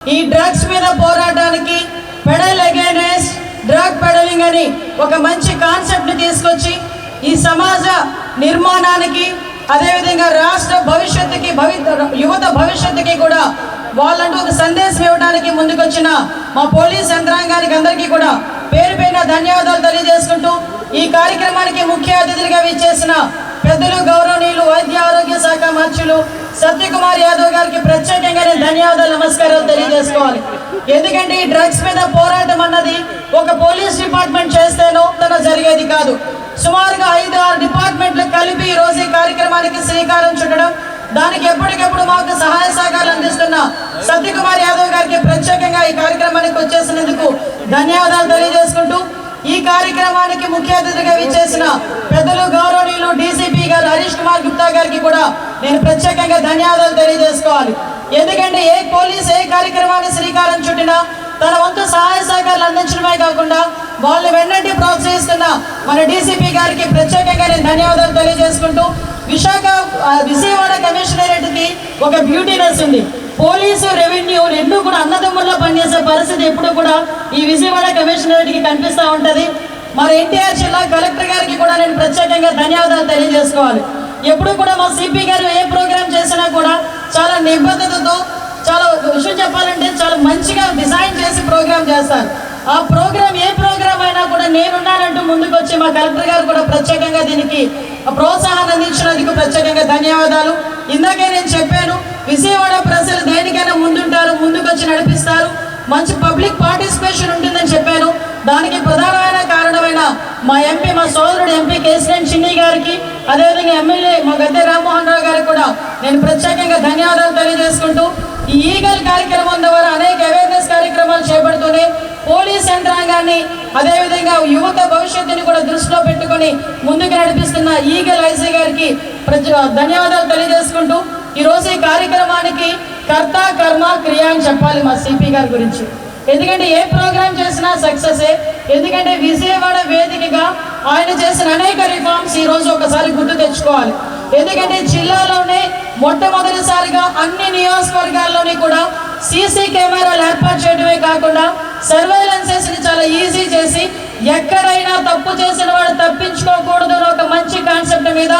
ఈ డ్రగ్స్ మీద పోరాటానికి పెడల్ అగేనెస్ట్ డ్రగ్ పెడలింగ్ అని ఒక మంచి కాన్సెప్ట్ని తీసుకొచ్చి ఈ సమాజ నిర్మాణానికి అదేవిధంగా రాష్ట్ర భవిష్యత్తుకి భవి యువత భవిష్యత్తుకి కూడా వాళ్ళంటూ ఒక సందేశం ఇవ్వడానికి ముందుకొచ్చిన మా పోలీస్ యంత్రాంగానికి అందరికీ కూడా పేరు ధన్యవాదాలు తెలియజేసుకుంటూ ఈ కార్యక్రమానికి ముఖ్య అతిథులుగా విచ్చేసిన పెద్దలు గౌరవనీయులు వైద్య ఆరోగ్య శాఖ మంత్రులు సత్యకుమార్ యాదవ్ గారికి ప్రత్యేకంగా నేను ధన్యవాదాలు నమస్కారాలు తెలియజేసుకోవాలి. ఎందుకంటే ఈ డ్రగ్స్ మీద పోరాటం అన్నది ఒక పోలీస్ డిపార్ట్మెంట్ చేస్తేనో తన జరిగేది కాదు. సుమారుగా ఐదు ఆరు డిపార్ట్మెంట్లు కలిపి ఈ రోజు ఈ కార్యక్రమానికి శ్రీకారం చుట్టడం దానికి ఎప్పటికెప్పుడు మాకు సహాయ సహకారాలు అందిస్తున్న సత్యకుమార్ యాదవ్ గారికి ప్రత్యేకంగా ఈ కార్యక్రమానికి వచ్చేసినందుకు ధన్యవాదాలు తెలియజేసుకుంటూ ఈ కార్యక్రమానికి ముఖ్య అతిథిగా విచ్చేసిన పెద్దలు గౌరవనీయులు డీసీ గారికి కూడా నేను ప్రత్యేకంగా ధన్యవాదాలు తెలియజేసుకోవాలి. ఎందుకంటే ఏ పోలీస్ ఏ కార్యక్రమాన్ని శ్రీకారం చుట్టినా తన వంతు సహాయ సహకారాలు అందించడమే కాకుండా వాళ్ళని వెన్నంటి ప్రోత్సహిస్తున్న మన డీసీపీ గారికి ప్రత్యేకంగా నేను ధన్యవాదాలు తెలియజేసుకుంటూ విశాఖ విజయవాడ కమిషనరేట్కి ఒక బ్యూటీనెస్ ఉంది పోలీసు రెవెన్యూ రెండు కూడా అన్నదమ్ముల్లో పనిచేసే పరిస్థితి ఎప్పుడు కూడా ఈ విజయవాడ కమిషనరేట్కి కనిపిస్తూ ఉంటుంది. మరి ఎన్టీఆర్ జిల్లా కలెక్టర్ గారికి కూడా నేను ప్రత్యేకంగా ధన్యవాదాలు తెలియజేసుకోవాలి. ఎప్పుడు కూడా మా సిపి గారు ఏ ప్రోగ్రామ్ చేసినా కూడా చాలా నిబద్ధతతో చాలా విషయం చెప్పాలంటే చాలా మంచిగా డిజైన్ చేసి ప్రోగ్రామ్ చేస్తారు. ఆ ప్రోగ్రామ్ ఏ ప్రోగ్రామ్ అయినా కూడా నేనున్నానంటూ ముందుకు వచ్చి మా కలెక్టర్ గారు కూడా ప్రత్యేకంగా దీనికి ప్రోత్సాహాన్ని అందించినందుకు ప్రత్యేకంగా ధన్యవాదాలు. ఇందాకే నేను చెప్పాను విజయవాడ ప్రజలు దేనికైనా ముందుంటారు ముందుకు వచ్చి నడిపిస్తారు. మంచి పబ్లిక్ పార్టిసిపేషన్ ఉంటుంది చెప్పాను దానికి ప్రధానమైన కారణమైన మా ఎంపీ మా సోదరుడు ఎంపీ కేసీఎన్ చిన్ని గారికి అదేవిధంగా ఎమ్మెల్యే మా గద్దె రామ్మోహన్ రావు గారికి కూడా నేను ప్రత్యేకంగా ధన్యవాదాలు తెలియజేసుకుంటూ ఈ ఈగల్ కార్యక్రమం ద్వారా అనేక అవేర్నెస్ కార్యక్రమాలు చేపడుతూనే పోలీస్ యంత్రాంగాన్ని అదేవిధంగా యువత భవిష్యత్తుని కూడా దృష్టిలో పెట్టుకొని ముందుకు నడిపిస్తున్న ఈగల్ ఐసీ గారికి ధన్యవాదాలు తెలియజేసుకుంటూ ఈరోజు ఈ కార్యక్రమానికి కర్త కర్మ క్రియ అని చెప్పాలి మా సిపి గారి గురించి. ఎందుకంటే ఏ ప్రోగ్రామ్ చేసినా సక్సెస్ ఎందుకంటే విజయవాడ వేదికగా ఆయన చేసిన అనేక రిఫార్మ్స్ ఈ రోజు ఒకసారి గుర్తు తెచ్చుకోవాలి. ఎందుకంటే జిల్లాలోనే మొట్టమొదటిసారిగా అన్ని నియోజకవర్గాల్లోని కూడా సీసీ కెమెరాలు ఏర్పాటు చేయడమే కాకుండా సర్వైలెన్సెస్ని చాలా ఈజీ చేసి ఎక్కడైనా తప్పు చేసిన వాడు తప్పించుకోకూడదు అని ఒక మంచి కాన్సెప్ట్ మీద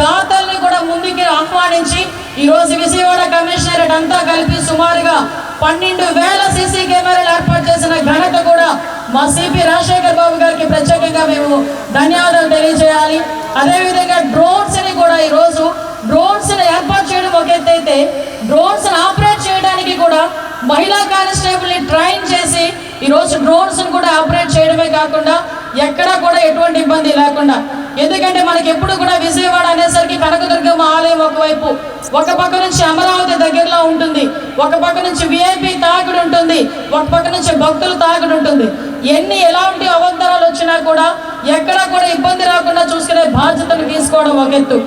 దాతల్ని కూడా ముందుకి ఆహ్వానించి ఈరోజు విజయవాడ కమిషనరేట్ అంతా కలిపి సుమారుగా పన్నెండు వేల సీసీ కెమెరాలు ఏర్పాటు చేసిన ఘనత కూడా మా సిపి రాజశేఖర్ బాబు గారికి ప్రత్యేకంగా మేము ధన్యవాదాలు తెలియజేయాలి. అదేవిధంగా డ్రోన్స్ అని కూడా ఈరోజు డ్రోన్స్ని డ్రోన్స్ ఏర్పాటు చేయడం ఒక ఎత్తైతే డ్రోన్స్ ఆపరేట్ చేయడానికి కూడా మహిళా కానిస్టేబుల్ని ట్రైన్ చేసి ఈ రోజు డ్రోన్స్ కూడా ఆపరేట్ చేయడమే కాకుండా ఎక్కడా కూడా ఎటువంటి ఇబ్బంది లేకుండా. ఎందుకంటే మనకి ఎప్పుడు కూడా విజయవాడ అనేసరికి కనకదుర్గమ్మ ఆలయం ఒకవైపు ఒక పక్క నుంచి అమరావతి ఒక పక్క నుంచి విఐపి తాగుడు ఉంటుంది ఒక పక్క నుంచి భక్తులు తాగుడు ఉంటుంది. ఎన్ని ఎలాంటి అవంతరాలు వచ్చినా కూడా ఎక్కడా కూడా ఇబ్బంది రాకుండా చూసుకునే బాధ్యతను తీసుకోవడం ఒక ఎత్తు.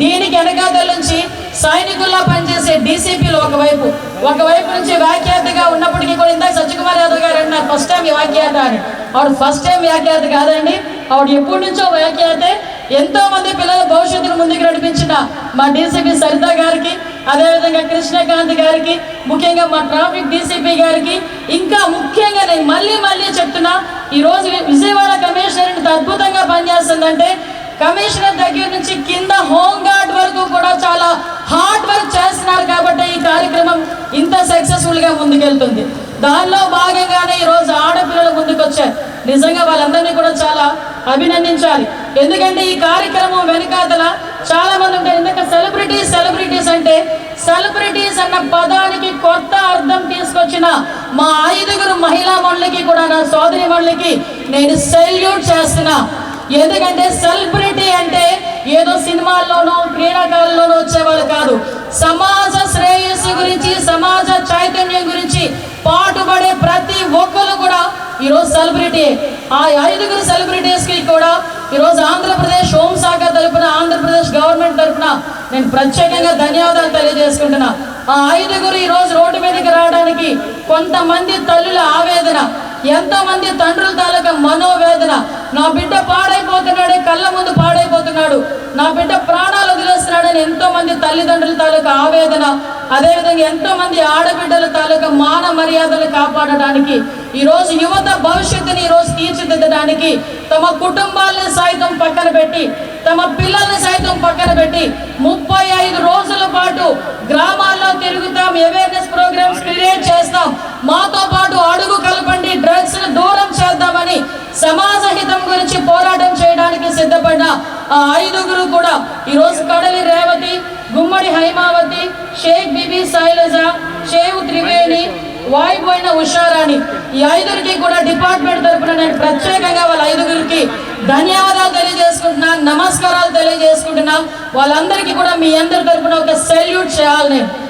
దీనికి వెనకాతల నుంచి సైనికుల్లా పనిచేసే డీసీపీలు ఒకవైపు. ఒకవైపు నుంచి వ్యాఖ్యాతగా ఉన్నప్పటికీ కూడా ఇందాక సత్యకుమార్ యాదవ్ గారు అన్నారు ఫస్ట్ టైం వ్యాఖ్యాత అని. ఆవిడ ఫస్ట్ టైం వ్యాఖ్యాత కాదండి. ఆవిడ ఎప్పటి నుంచో వ్యాఖ్యాతే ఎంతో మంది పిల్లల భవిష్యత్తును ముందుకు నడిపించిన మా డీసీపీ సరిత గారికి అదేవిధంగా కృష్ణకాంత్ గారికి ముఖ్యంగా మా ట్రాఫిక్ డీసీపీ గారికి ఇంకా ముఖ్యంగా నేను మళ్ళీ మళ్ళీ చెప్తున్నా ఈరోజు విజయవాడ కమిషనర్ ఇంత అద్భుతంగా పనిచేస్తుందంటే కమిషనర్ దగ్గర నుంచి కింద హోమ్ గార్డ్ వరకు కూడా చాలా హార్డ్ వర్క్ చేస్తున్నారు కాబట్టి ఈ కార్యక్రమం ఇంత సక్సెస్ఫుల్గా ముందుకెళ్తుంది. దానిలో భాగంగానే ఈరోజు ఆడపిల్లలు ముందుకొచ్చారు. నిజంగా వాళ్ళందరినీ కూడా చాలా అభినందించాలి. ఎందుకంటే ఈ కార్యక్రమం వెనుకాతల చాలా మంది ఉంటారు. ఎందుకంటే సెలబ్రిటీస్ సెలబ్రిటీస్ అంటే సెలబ్రిటీస్ అన్న పదానికి కొత్త అర్థం తీసుకొచ్చిన మా ఐదుగురు మహిళా మండలికి కూడా నా సోదరి మండలికి నేను సెల్యూట్ చేస్తున్నా. ఎందుకంటే సెలబ్రిటీ అంటే ఏదో సినిమాల్లోనో క్రీడాకారుల్లోనో వచ్చేవాళ్ళు కాదు. సమాజ శ్రేయస్సు గురించి సమాజ చైతన్యం గురించి పాటుపడే ప్రతి ఒక్క ఈరోజు సెలబ్రిటీ ఆ ఐదుగురు సెలబ్రిటీస్కి కూడా ఈరోజు ఆంధ్రప్రదేశ్ హోంశాఖ తరపున ఆంధ్రప్రదేశ్ గవర్నమెంట్ తరపున నేను ప్రత్యేకంగా ధన్యవాదాలు తెలియజేసుకుంటున్నా. ఆ ఐదుగురు ఈరోజు రోడ్డు మీదకి రావడానికి కొంతమంది తల్లుల ఆవేదన ఎంతమంది తండ్రుల తాలూకా మనోవేదన. నా బిడ్డ పాడైపోతున్నాడే కళ్ళ ముందు పాడైపోతున్నాడు. నా బిడ్డ ప్రాణాలు వదిలేస్తున్నాడని ఎంతో మంది తల్లిదండ్రుల తాలూకా ఆవేదన అదేవిధంగా ఎంతో మంది ఆడబిడ్డల తాలూకా మాన మర్యాదలు కాపాడడానికి ఈరోజు యువత భవిష్యత్తుని ఈరోజు తీర్చిదిద్దడానికి తమ కుటుంబాలను సైతం పక్కన పెట్టి తమ పిల్లల్ని సైతం పక్కన పెట్టి ముప్పై ఐదు రోజుల పాటు గ్రామాల్లో తిరుగుతాం అవేర్నెస్ ప్రోగ్రామ్స్ క్రియేట్ చేస్తాం. మాతో పాటు అడుగు కలపండి డ్రగ్స్ను దూరం చేద్దామని సమాజ హితం గురించి పోరాటం చేయడానికి సిద్ధపడిన ఆ ఐదుగురు కూడా ఈరోజు కడలి రేవతి గుమ్మడి హైమావతి షేక్ బిబి శైలజ షేవ్ త్రివేణి వాయిపోయిన ఉషారాణి ఈ ఐదుగురికి కూడా డిపార్ట్మెంట్ తరఫున నేను ప్రత్యేకంగా వాళ్ళ ఐదుగురికి ధన్యవాదాలు తెలియజేసుకుంటున్నాను నమస్కారాలు తెలియజేసుకుంటున్నాను. వాళ్ళందరికీ కూడా మీ అందరి తరఫున ఒక సెల్యూట్ చేయాలి నేను.